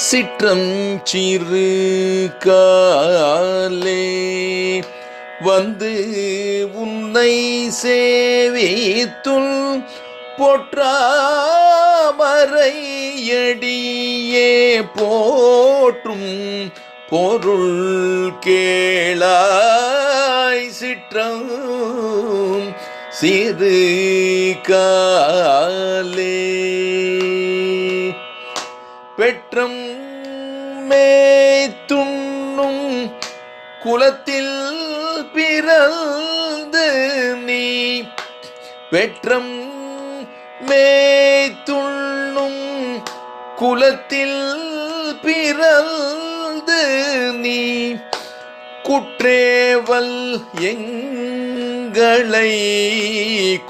சிற்றம் சிறு காலே வந்து உன்னை சேவித்துள் பொற்றாமரையடியே போற்றும் பொருள் கேளாய் சிற்றம் சிறு கா பெற்றம் மேத்துண்ணும் குலத்தில் பிறந்து நீ பெற்றம் மேத்துண்ணும் குலத்தில் பிறந்து நீ குற்றேவல் எங்களை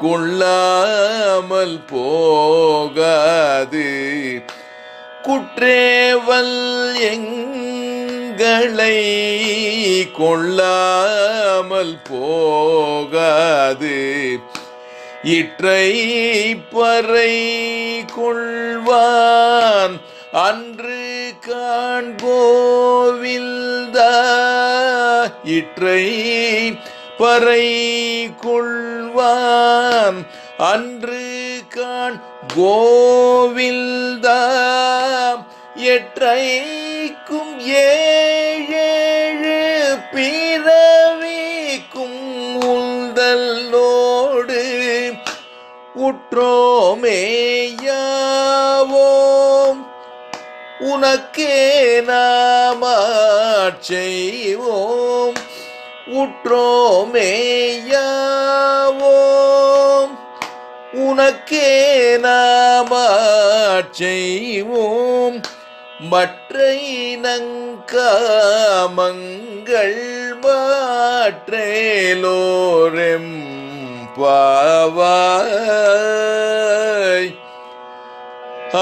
கொள்ளாமல் போகாது. குற்றேவல் எங்களை கொள்ளாமல் போகாது. இற்றை பறை கொள்வான். அன்று காண்போவில்தா இற்றை பறை கொள்வான். அன்று காண் கோவில்தா எற்றைக்கும் ஏழேழு பிறவிக்கும் உந்தல்லோடு உற்றோமேயாவோம் உனக்கே நாமாட் செய்வோம். உற்றோமேயாவோம் உனக்கே நாமாட் செய்வோம். மற்ற இனங்காமங்கள் மாற்றேலோரெம் பாவாய் ஆ.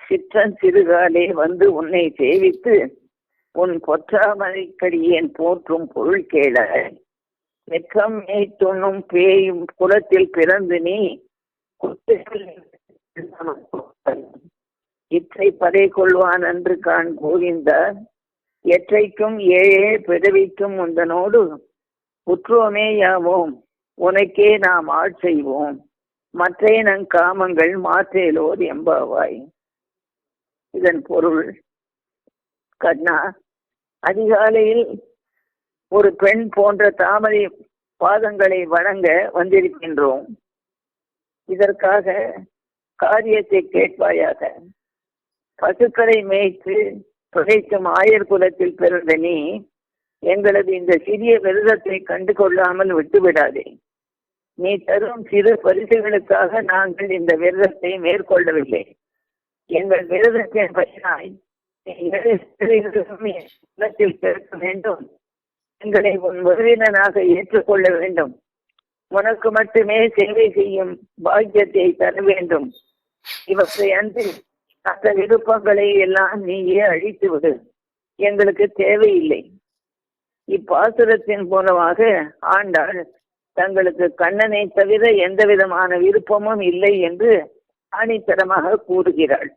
சிற்றன் சிறுகாலே வந்து உன்னை சேவித்து உன் பொற்றாமரைக்கடியேன் போற்றும் பொருள் கேளாய் வெக்கம் மேய்த்துண்ணும் பேயும் குலத்தில் பிறந்து நீ இற்றை படை கொள்வான் என்று கான் கோவிந்த எற்றைக்கும் ஏழே பிறவிக்கும் உந்தனோடு உற்றோமே யாவோம் உனக்கே நாம் ஆள் செய்வோம். மற்ற நங் காமங்கள் மாற்றேலோர் எம்பாவாய். இதன் பொருள் கண்ணா அதிகாலையில் ஒரு பெண் போன்ற தாமரை பாதங்களை வணங்க வந்திருக்கின்றோம். இதற்காக காரியத்தை கேட்பாயாக. பசுக்களை மேய்த்து துணைக்கும் ஆயர் குலத்தில் பிறந்த நீ எங்களது இந்த சிறிய விரதத்தை கண்டு கொள்ளாமல் விட்டுவிடாதே. நீ தரும் சிறு பரிசுகளுக்காக நாங்கள் இந்த விரதத்தை மேற்கொள்ளவில்லை. எங்கள் விரதத்தின் பயனாய் உள்ளத்தில் சேர்க்க வேண்டும். எங்களை உன் உறவினனாக ஏற்றுக்கொள்ள வேண்டும். உனக்கு மட்டுமே சேவை செய்யும் பாக்கியத்தை தர வேண்டும். இவற்றை அன்றி அந்த விருப்பங்களை எல்லாம் நீயே அழித்து விடு. எங்களுக்கு தேவையில்லை. இப்பாசுரத்தின் மூலமாக ஆண்டாள் தங்களுக்கு கண்ணனை தவிர எந்த விதமான விருப்பமும் இல்லை என்று ஆணித்தரமாக கூறுகிறாள்.